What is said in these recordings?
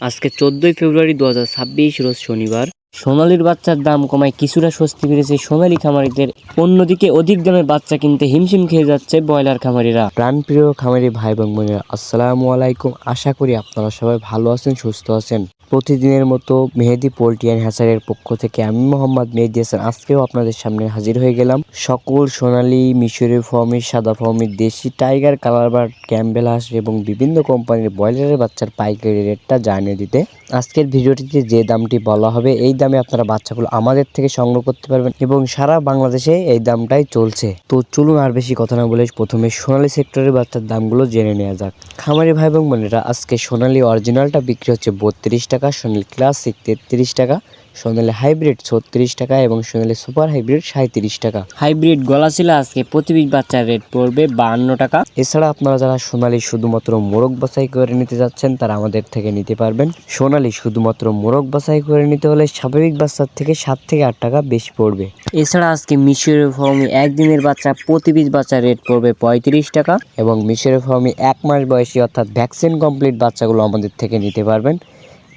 আজকে চোদ্দোই ফেব্রুয়ারি দু হাজার ছাব্বিশ রোজ শনিবার। সোনালির বাচ্চার দাম কমায় কিছুটা স্বস্তি ফিরেছে সোনালী খামারিদের। অন্যদিকে অধিক দামে বাচ্চা কিনতে হিমশিম খেয়ে যাচ্ছে ব্রয়লার খামারিরা। প্রাণপ্রিয় খামারি ভাই বোন বোনেরা, আসসালামু আলাইকুম। আশা করি আপনারা সবাই ভালো আছেন, সুস্থ আছেন। প্রতিদিনের মতো মেহেদি পোল্ট্রি অ্যান্ড হ্যাচারের পক্ষ থেকে আমি মোহাম্মদ মেহেদি হাসান। আজকেও আপনাদের সামনে হাজির হয়ে গেলাম সকল সোনালি, মিশরি ফর্মি, সাদা ফর্মি, দেশি টাইগার, কালারবার্ড, ক্যাম্বেল হাঁস এবং বিভিন্ন কোম্পানির ব্রয়লারের বাচ্চার পাইকারি রেটটা জানিয়ে দিতে। আজকের ভিডিওটিতে যে দামটি বলা হবে, এই দামে আপনারা বাচ্চাগুলো আমাদের থেকে সংগ্রহ করতে পারবেন এবং সারা বাংলাদেশে এই দামটাই চলছে। তো চলুন আর বেশি কথা না বলে প্রথমে সোনালী সেক্টরের বাচ্চার দামগুলো জেনে নেওয়া যাক। খামারি ভাই এবং বোনেরা, আজকে সোনালী অরিজিনালটা বিক্রি হচ্ছে বত্রিশ টাকা, সোনালী ক্লাসিক তেত্রিশ টাকা। সোনালী হাইব্রিড ছত্রিশ টাকা এবং সোনালী সুপার হাইব্রিড সাঁত্রিশ টাকা। হাইব্রিড গলা গলাশিলা আজকে প্রতি পিস বাচ্চার রেট পড়বে বাহান্ন টাকা। এছাড়া আপনারা যারা সোনালী শুধুমাত্র মোরগ বাছাই করে নিতে যাচ্ছেন তারা আমাদের থেকে নিতে পারবেন। সোনালী শুধুমাত্র মোরগ বাছাই করে নিতে হলে স্বাভাবিক বাচ্চার থেকে সাত থেকে আট টাকা বেশি পড়বে। এছাড়া আজকে মিশরের ফর্মে একদিনের বাচ্চা প্রতি পিস বাচ্চার রেট পড়বে পঁয়ত্রিশ টাকা। এবং মিশরের ফর্মে এক মাস বয়সী অর্থাৎ ভ্যাকসিন কমপ্লিট বাচ্চাগুলো আমাদের থেকে নিতে পারবেন।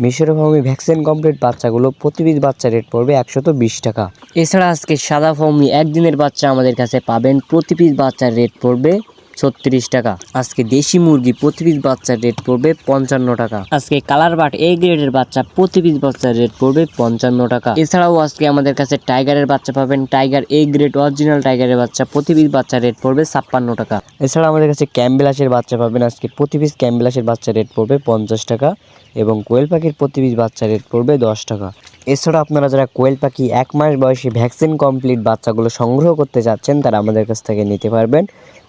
মিশরের ফর্মে ভ্যাকসিন কমপ্লিট বাচ্চাগুলো প্রতি পিস বাচ্চা রেট পড়বে একশত বিশ টাকা। এছাড়া আজকে সাদা ফর্মি একদিনের বাচ্চা আমাদের কাছে পাবেন, প্রতি পিস বাচ্চার রেট পড়বে ছত্রিশ টাকা। আজকে দেশি মুরগি প্রতি পিস বাচ্চার রেট পড়বে পঞ্চান্ন টাকা। আজকে কালার বাট এ গ্রেডের বাচ্চা প্রতি পিস বাচ্চার রেট পড়বে পঞ্চান্ন টাকা। এছাড়াও আজকে আমাদের কাছে টাইগারের বাচ্চা পাবেন। টাইগার এ গ্রেড অরিজিনাল টাইগারের বাচ্চা প্রতি পিস বাচ্চার রেট পড়বে ছাপ্পান্ন টাকা। এছাড়া আমাদের কাছে ক্যাম্বেলাসের বাচ্চা পাবেন। আজকে প্রতি পিস ক্যাম্বেলাসের বাচ্চার রেট পড়বে পঞ্চাশ টাকা এবং কোয়েল পাখির প্রতি পিস বাচ্চা রেট পড়বে দশ টাকা। এছাড়া আপনারা যারা কোয়েল পাখি এক মাস বয়সী ভ্যাকসিন কমপ্লিট বাচ্চাগুলো সংগ্রহ করতে যাচ্ছেন, তারা আমাদের কাছ থেকে নিতে পারবেন।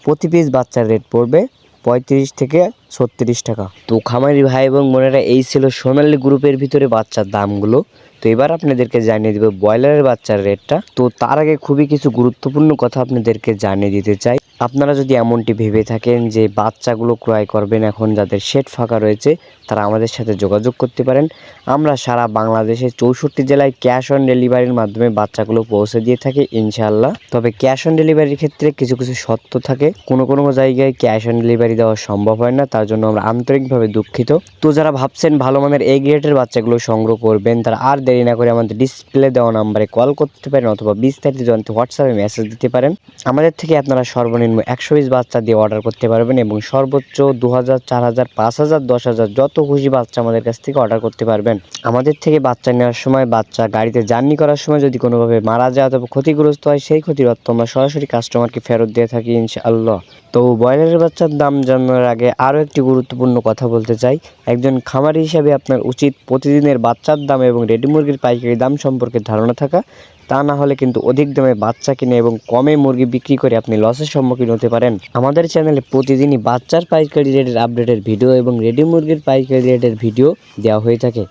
প্রতি পিস বাচ্চার রেট পড়বে পঁয়ত্রিশ থেকে ছত্রিশ টাকা। তো খামারি ভাই এবং বোনেরা, এই ছিল সোনালি গ্রুপের ভিতরে বাচ্চার দামগুলো। তো এবার আপনাদেরকে জানিয়ে দেবো ব্রয়লারের বাচ্চার রেটটা তো তার আগে খুবই কিছু গুরুত্বপূর্ণ কথা আপনাদেরকে জানিয়ে দিতে চাই। আপনারা যদি এমনটি ভেবে থাকেন যে বাচ্চাগুলো ক্রয় করবেন এখন যাদের শেড ফাঁকা রয়েছে, তারা আমাদের সাথে যোগাযোগ করতে পারেন। আমরা সারা বাংলাদেশে চৌষট্টি জেলায় ক্যাশ অন ডেলিভারির মাধ্যমে বাচ্চাগুলো পৌঁছে দিয়ে থাকি ইনশাআল্লাহ। তবে ক্যাশ অন ডেলিভারির ক্ষেত্রে কিছু কিছু শর্ত থাকে। কোনো কোনো জায়গায় ক্যাশ অন ডেলিভারি দেওয়া সম্ভব হয় না, তার জন্য আমরা আন্তরিকভাবে দুঃখিত। তো যারা ভাবছেন ভালো মানের এই গ্রেডের বাচ্চাগুলো সংগ্রহ করবেন, তারা আর দেরি না করে আমাদের ডিসপ্লে দেওয়া নাম্বারে কল করতে পারেন অথবা বিস্তারিত জানতে হোয়াটসঅ্যাপে মেসেজ দিতে পারেন। আমাদের থেকে আপনারা সর্বনিম্ন একশো পিস বাচ্চা দিয়ে অর্ডার করতে পারবেন এবং সর্বোচ্চ দু হাজার চার হাজার পাঁচ হাজার দশ হাজার যত খুশি বাচ্চা আমাদের কাছ থেকে অর্ডার করতে পারবেন। আমাদের থেকে বাচ্চা নেওয়ার সময়, বাচ্চা গাড়িতে জার্নি করার সময় যদি কোনোভাবে মারা যায় অথবা ক্ষতিগ্রস্ত হয়, সেই ক্ষতির অর্থ আমরা সরাসরি কাস্টমারকে ফেরত দিয়ে থাকি ইনশাআল্লাহ। তো ব্রয়লারের বাচ্চার দাম জানার আগে আরও একটি গুরুত্বপূর্ণ কথা বলতে চাই। একজন খামারি হিসাবে আপনার উচিত প্রতিদিনের বাচ্চার দাম এবং রেডি মুরগির পাইকারি দাম সম্পর্কে ধারণা থাকা। তা না হলে কিন্তু অধিক দামে বাচ্চা কিনে এবং কমে মুরগি বিক্রি করে আপনি লসের সম্মুখীন হতে পারেন। আমাদের চ্যানেলে প্রতিদিনই বাচ্চার পাইকারি রেটের আপডেটের ভিডিও এবং রেডি মুরগির পাইকারি রেটের ভিডিও দেওয়া হয়ে থাকে।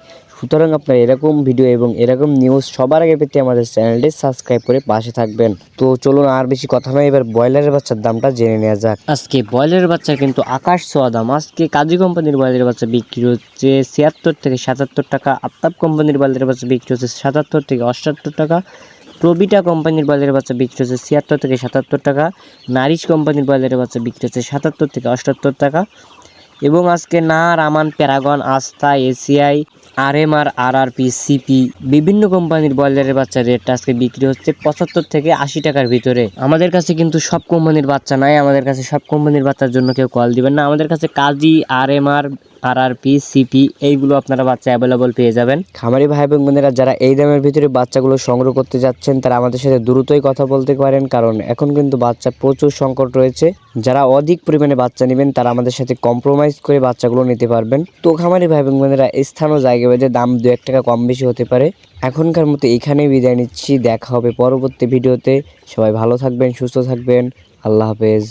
সুতরাং আপনার এরকম ভিডিও এবং এরকম নিউজ সবার আগে পেতে আমাদের চ্যানেলটি সাবস্ক্রাইব করে পাশে থাকবেন। তো চলুন আর বেশি কথা নয় এবার ব্রয়লারের বাচ্চার দামটা জেনে নেওয়া যাক। আজকে ব্রয়লারের বাচ্চা কিন্তু আকাশ ছোঁয়া দাম। আজকে কাজী কোম্পানির ব্রয়লারের বাচ্চা বিক্রি হচ্ছে ছিয়াত্তর থেকে সাতাত্তর টাকা, আফতাব কোম্পানির ব্রয়লারের বাচ্চা বিক্রি হচ্ছে সাতাত্তর থেকে অষ্টাত্তর টাকা, প্রবিটা কোম্পানির ব্রয়লারের বাচ্চা বিক্রি হচ্ছে ছিয়াত্তর থেকে সাতাত্তর টাকা, নারিশ কোম্পানির ব্রয়লারের বাচ্চা বিক্রি হচ্ছে সাতাত্তর থেকে অষ্টাত্তর টাকা এবং আজকে না রামান প্যারাগন, আস্থা, এসিআই আর M R R R P CP, বিভিন্ন কোম্পানির ব্রয়লারের বাচ্চা রেটটা আজকে বিক্রি হচ্ছে পঁচাত্তর থেকে আশি টাকার ভিতরে। আমাদের কাছে কিন্তু সব কোম্পানির বাচ্চা নাই, আমাদের কাছে সব কোম্পানির বাচ্চার জন্য কেউ কল দিবেন না। আমাদের কাছে কাজী আর M R R R P CP এইগুলো আপনারা বাচ্চা অ্যাভেলেবল পেয়ে যাবেন। খামারি ভাই এবং বোনেরা, যারা এই দামের ভিতরে বাচ্চাগুলো সংগ্রহ করতে যাচ্ছেন, তারা আমাদের সাথে দ্রুতই কথা বলতে পারেন, কারণ এখন কিন্তু বাচ্চা প্রচুর সংকট রয়েছে। যারা অধিক পরিমাণে বাচ্চা নেবেন, তারা আমাদের সাথে কম্প্রোমাইজ করে বাচ্চাগুলো নিতে পারবেন। তো খামারি ভাই এবং বোনেরা, স্থান ও জায়গা ভেদে দাম দু এক টাকা কম বেশি হতে পারে। এখনকার মতো এখানেই বিদায় নিচ্ছি। দেখা হবে পরবর্তী ভিডিওতে। সবাই ভালো থাকবেন, সুস্থ থাকবেন। আল্লাহ হাফেজ।